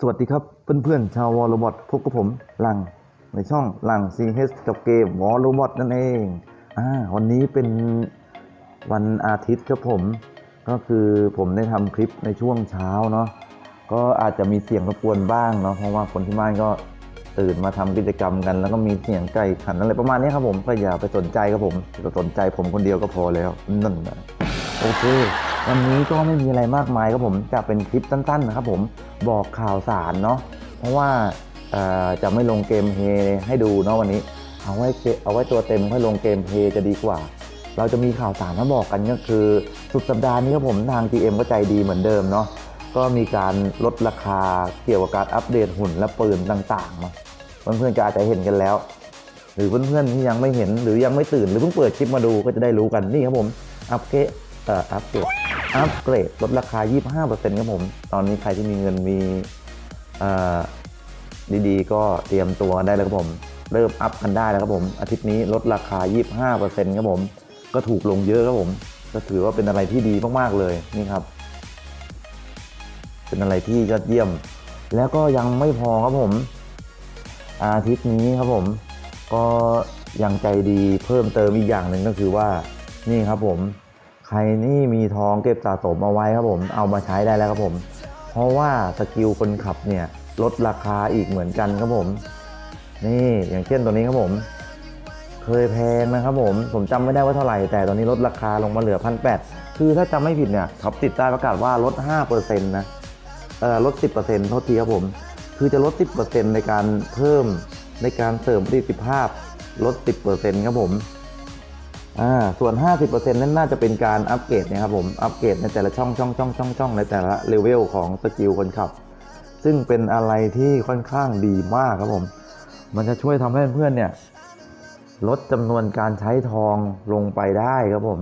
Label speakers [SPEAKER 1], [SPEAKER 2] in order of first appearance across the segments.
[SPEAKER 1] สวัสดีครับเพื่อนๆชาววอลโรบอทพบกับผมหลังในช่องหลัง CH กับเกมวอลโรบอทนั่นเองอ่าวันนี้เป็นวันอาทิตย์ครับผม ก็คือผมได้ทำคลิปในช่วงเช้าเนาะก็อาจจะมีเสียงรบกวนบ้างเนาะเพราะว่าคนที่บ้านก็ตื่นมาทำกิจกรรมกัน แล้วก็มีเสียงไก่ขันอะไรประมาณนี้ครับผมก็อย่าไปสนใจครับผมสนใจผมคนเดียวก็พอแล้วนั่นนะ โอเค วันนี้ก็ไม่มีอะไรมากมายครับผมจะเป็นคลิปสั้นๆนะครับผมบอกข่าวสารเนาะเพราะว่าจะไม่ลงเกมเพลย์ให้ดูเนาะวันนี้ เอาไว้เอาไว้ตัวเต็มค่อยลงเกมเพลย์จะดีกว่า เราจะมีข่าวสารมาบอกกันก็คือ สุดสัปดาห์นี้ครับผมทาง GM ก็ใจดีเหมือนเดิมเนาะก็มีการลดราคาเกี่ยวกับการอัปเดตหุ่นและปืนต่างๆเนาเพื่อนๆก็อาจจะเห็นกันแล้ว หรือเพื่อนๆที่ยังไม่เห็นหรือยังไม่ตื่นหรือเพิ่งเปิดคลิปมาดูก็จะได้รู้กันนี่ครับผมอัปเกรด อ่ออัปเกรดอัปเกรดลดราคา 25%ครับผม ตอนนี้ใครที่มีเงินมีเอ่อดีๆ ก็เตรียมตัวได้แล้วครับผม เริ่มอัพกันได้แล้วครับผม อาทิตย์นี้ลดราคา 25%ครับผม ก็ถูกลงเยอะครับผม ก็ถือว่าเป็นอะไรที่ดีมากๆเลยนี่ครับ เป็นอะไรที่ยอดเยี่ยม แล้วก็ยังไม่พอครับผม อาทิตย์นี้ครับผม ก็ยังใจดีเพิ่มเติมอีกอย่างหนึ่งก็คือว่านี่ครับผม ใครนี่มีทองเก็บสะสมเอาไว้ครับผม เอามาใช้ได้แล้วครับผม เพราะว่าสกิลคนขับเนี่ยลดราคาอีกเหมือนกันครับผม นี่อย่างเช่นตัวนี้ครับผม เคยแพงนะครับผม ผมจำไม่ได้ว่าเท่าไหร่ แต่ตอนนี้ลดราคาลงมาเหลือพันแปดคือถ้าจำไม่ผิดเนี่ยท็อปติดใต้ประกาศว่าลด5%นะเอ่อลด 10%โทษทีครับผม คือจะลด 10%ในการเพิ่มในการเสริมประสิทธิภาพลด 10%ครับผม อ่าส่วน 50%นั้นน่าจะเป็นการอัปเกรดนะครับผมอัปเกรดในแต่ละช่องช่องช่องช่องช่องในแต่ละเลเวลของสกิลคนขับ ซึ่งเป็นอะไรที่ค่อนข้างดีมากครับผม มันจะช่วยทำให้เพื่อนๆเนี่ยลดจำนวนการใช้ทองลงไปได้ครับผม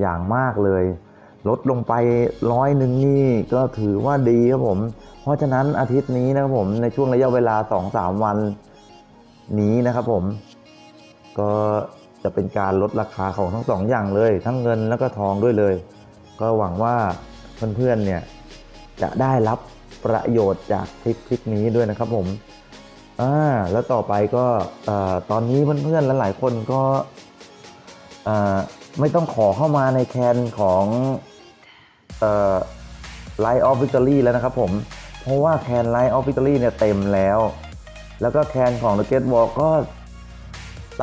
[SPEAKER 1] อย่างมากเลย ลดลงไปร้อยหนึ่งนี่ก็ถือว่าดีครับผม เพราะฉะนั้นอาทิตย์นี้นะครับผมในช่วงระยะเวลา 2-3 วันนี้นะครับผม ก็ จะเป็นการลดราคาของทั้งสองอย่างเลย ทั้งเงินแล้วก็ทองด้วยเลย ก็หวังว่าเพื่อนๆเนี่ยจะได้รับประโยชน์จากคลิปคลิปนี้ด้วยนะครับผมอ่าแล้วต่อไปก็อตอนนี้เพื่อนๆหลายๆคนก็ไม่ต้องขอเข้ามาในแคนของเอ่อ Light of Victory แล้วนะครับผม เพราะว่าแคน Light of Victory เนี่ยเต็มแล้ว แล้วก็แคนของ The Great Wall ก็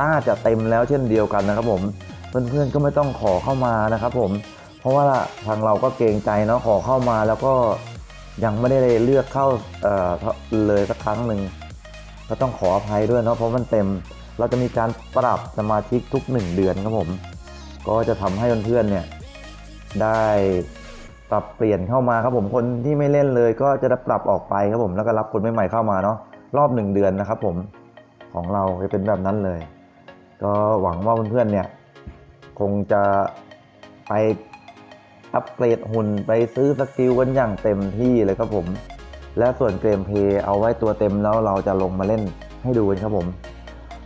[SPEAKER 1] น่าจะเต็มแล้วเช่นเดียวกันนะครับผมเพื่อนๆก็ไม่ต้องขอเข้ามานะครับผม เพราะว่าทางเราก็เกรงใจเนาะขอเข้ามาแล้วก็ยังไม่ได้เลือกเข้าเอ่อเลยสักครั้งหนึ่งก็ต้องขออภัยด้วยเนาะเพราะมันเต็ม เราจะมีการปรับสมาชิกทุก 1 เดือนครับผม ก็จะทำให้เพื่อนๆเนี่ยได้ปรับเปลี่ยนเข้ามาครับผมคนที่ไม่เล่นเลย ก็จะได้ปรับออกไปครับผมแล้วก็รับคนใหม่ๆเข้ามาเนาะรอบหนึ่งเดือนนะครับผมของเราจะเป็นแบบนั้นเลย ก็หวังว่าเพื่อนๆเนี่ยคงจะไปอัปเกรดหุ่นไปซื้อสกิลกันอย่างเต็มที่เลยครับผม และส่วนเกมเพย์เอาไว้ตัวเต็มแล้วเราจะลงมาเล่นให้ดูกันครับผม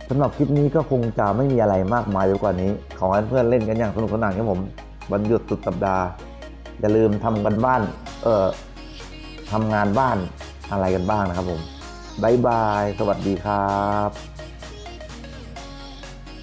[SPEAKER 1] สำหรับคลิปนี้ก็คงจะไม่มีอะไรมากมายไปกว่านี้ ขอให้เพื่อนเล่นกันอย่างสนุกสนานครับผมวันหยุดสุดสัปดาห์ อย่าลืมทำกันบ้าน เอ่อทำงานบ้านอะไรกันบ้างนะครับผมบายบาย สวัสดีครับ